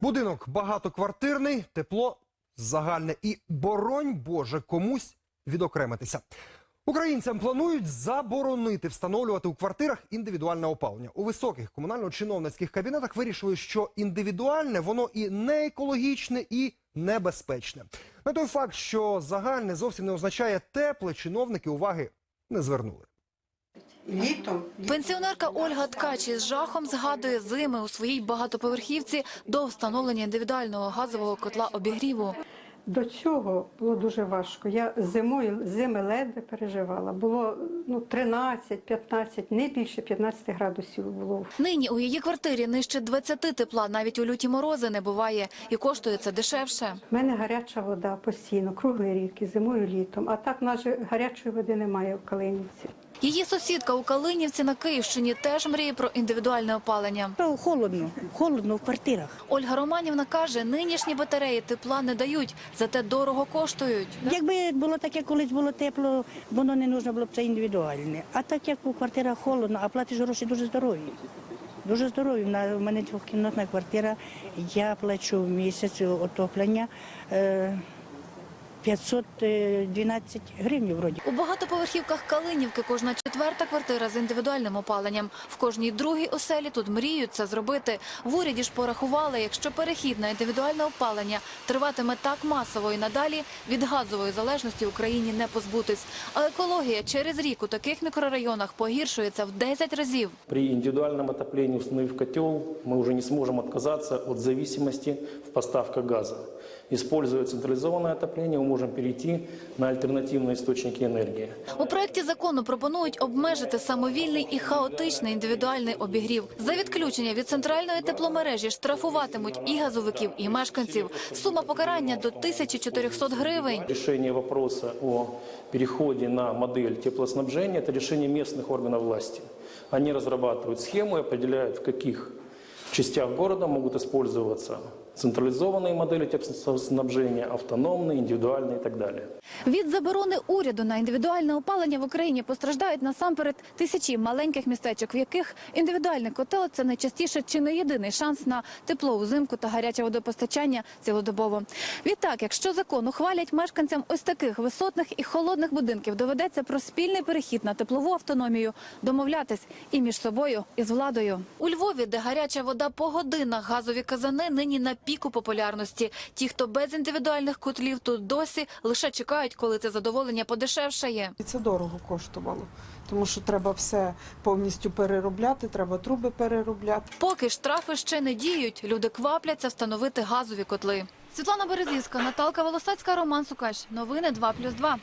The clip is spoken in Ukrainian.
Будинок багатоквартирний, тепло загальне і боронь Боже комусь відокремитися. Українцям планують заборонити встановлювати у квартирах індивідуальне опалення. У високих комунально-чиновницьких кабінетах вирішили, що індивідуальне воно і не екологічне, і небезпечне. На той факт, що загальне зовсім не означає тепле, чиновники уваги не звернули. Літом Пенсіонерка Ольга Ткач із жахом згадує зими у своїй багатоповерхівці до встановлення індивідуального газового котла обігріву. До цього було дуже важко. Я зимою зими ледве переживала. Було ну 13-15, не більше 15 градусів було. Нині у її квартирі нижче 20 тепла, навіть у люті морози не буває, і коштує це дешевше. У мене гаряча вода постійно, круглий рік, і зимою, літом. А так в нас же гарячої води немає в Калинівці. Її сусідка у Калинівці на Київщині теж мріє про індивідуальне опалення. Та Холодно, холодно в квартирах. Ольга Романівна каже, нинішні батареї тепла не дають, зате дорого коштують. Якби було таке, колись було тепло, воно не потрібно було б це індивідуальне. А так як у квартирах холодно, а платиш гроші дуже здорові. Дуже здорові. У мене двохкімнатна квартира, я плачу місяць отоплення е, 512 гривень вроді. У багатоповерхівках Калинівки кожна четверта квартира з індивідуальним опаленням. В кожній другій оселі тут мріють це зробити. В уряді ж порахували, якщо перехід на індивідуальне опалення триватиме так масово і надалі, від газової залежності Україні не позбутись. А екологія через рік у таких мікрорайонах погіршується в 10 разів. При индивидуальном отоплении, установив котел, мы уже не сможем отказаться от зависимости в поставках газа. Используя централизованное отопление, мы можем перейти на альтернативные источники энергии. У проєкті закону пропонують обмежити самовільний і хаотичний індивідуальний обігрів. За відключення від центральної тепломережі штрафуватимуть і газовиків, і мешканців. Сума покарання до 1400 гривень. Решение вопроса о переходе на модель теплоснабжения – это решение местных органов власти. Они разрабатывают схему и определяют, в каких частях города могут использоваться централизованные модели теплоснабжения, автономные, индивидуальные и так далее. Від заборони уряду на індивідуальне опалення в Україні постраждають насамперед тисячі маленьких містечок, в яких індивідуальний котел – це найчастіше чи не єдиний шанс на тепло узимку та гаряче водопостачання цілодобово. Відтак, якщо закон ухвалять мешканцям ось таких висотних і холодних будинків, доведеться про спільний перехід на теплову автономію домовлятись і між собою, і з владою. У Львові, де гаряча вода по годинах, газові казани нині на піку популярності. Ті, хто без індивідуальних котлів тут досі, лише чекають, коли це задоволення подешевшає. І це дорого коштувало, тому що треба все повністю переробляти, треба труби переробляти. Поки штрафи ще не діють, люди квапляться встановити газові котли. Світлана Березівська, Наталка Волосацька, Роман Сукач. Новини 2+,2.